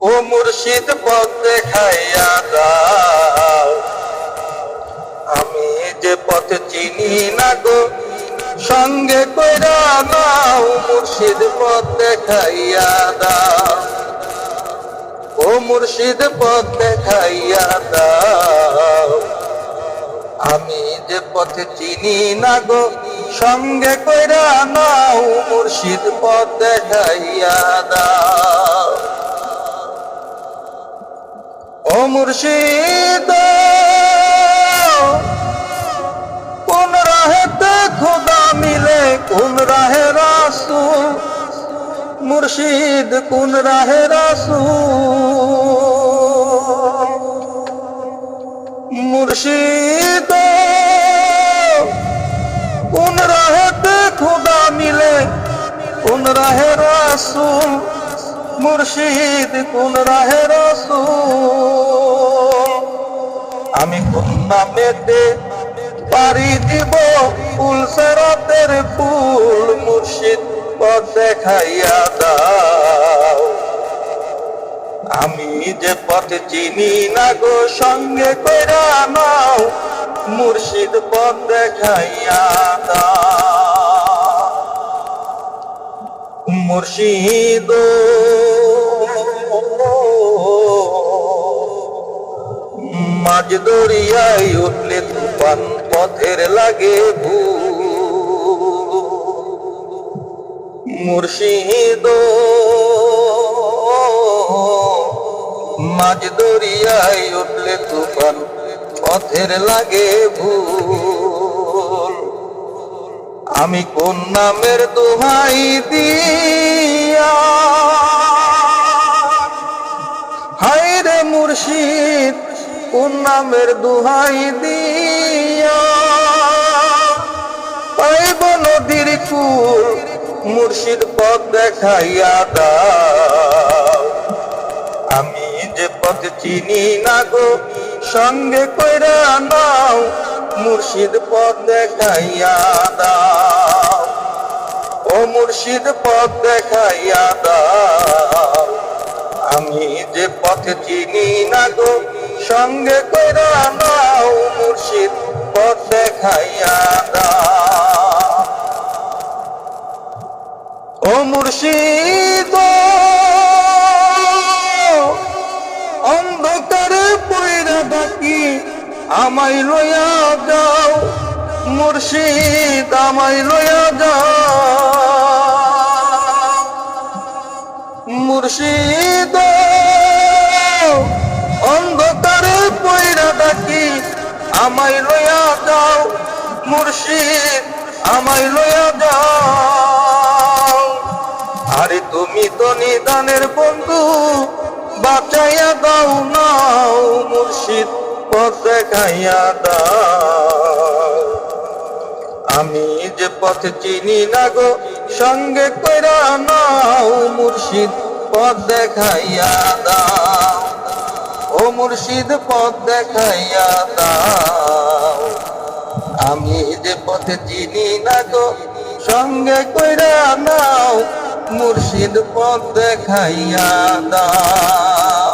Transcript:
ও মুর্শিদ পথ দেখাইয়া দাও। আমি যে পথ চিনি না গো, সঙ্গে কইরা নাও, মুর্শিদ পথ দেখাইয়া দাও। ও মুর্শিদ পথ দেখাইয়া দাও। আমি যে পথ চিনি না গো, সঙ্গে কইরা নাও, মুর্শিদ পথ দেখাইয়া দাও। মুর্শিদ। কোন রাহেতে খোদা মিলে, কোন রাহে রাসু মুর্শিদ, কোন রাহে রাসু মুর্শিদ। কোন রাহেতে খোদা মিলে, কোন রাহে রাসু মুর্শিদ কোন রাহে আমি কোন নামেতে পারি দিব? ফুল সেরাতের ফুল মুর্শিদ পথ দেখাইয়া দাও। আমি যে পথ চিনি না গো, সঙ্গে কইরা নাও। মুর্শিদ পথ দেখাইয়া দাও। মুর্শিদ মাঝ দরিয়ায় উঠলে তুফান পথের লাগে ভূ। মুর্শিদ মাঝ দরিয়ায় উঠলে তুফান পথের লাগে ভুল আমি কোন নামের দোহাই দিয়া? হায় রে মুর্শিদ কোন নামের দোহাই দিয়া। পাইব নদীর কুল মুর্শিদ পথ দেখাইয়া দাও। আমি যে পথ চিনি না গো, সঙ্গে কইরা নাও, মুর্শিদ পথ দেখাইয়া দাও। ও মুর্শিদ পথ দেখাইয়া দাও। আমি যে পথ চিনি না গো সঙ্গে কইরা নাও মুর্শিদ, পথ দেখাইয়া দাও। ও মুর্শিদ, অন্ধকারে পয়রা ডাকি, আমায় লইয়া যাও। মুর্শিদ, আমায় লইয়া যাও। মুর্শিদ আমায় লইয়া যাও মুর্শিদ, আমায় লইয়া যাও আরে তুমি তো নিদানের বন্ধু, বাঁচাইয়া দাও নাও মুর্শিদ, পথ দেখাইয়া দাও। আমি যে পথ চিনি না গো, সঙ্গে কইরা নাও মুর্শিদ, পথ দেখাইয়া দাও। ও মুর্শিদ পথ দেখাইয়া দাও। আমি যে পথ চিনি না গো, সঙ্গে কইরা নাও, মুর্শিদ পথ দেখাইয়া দাও।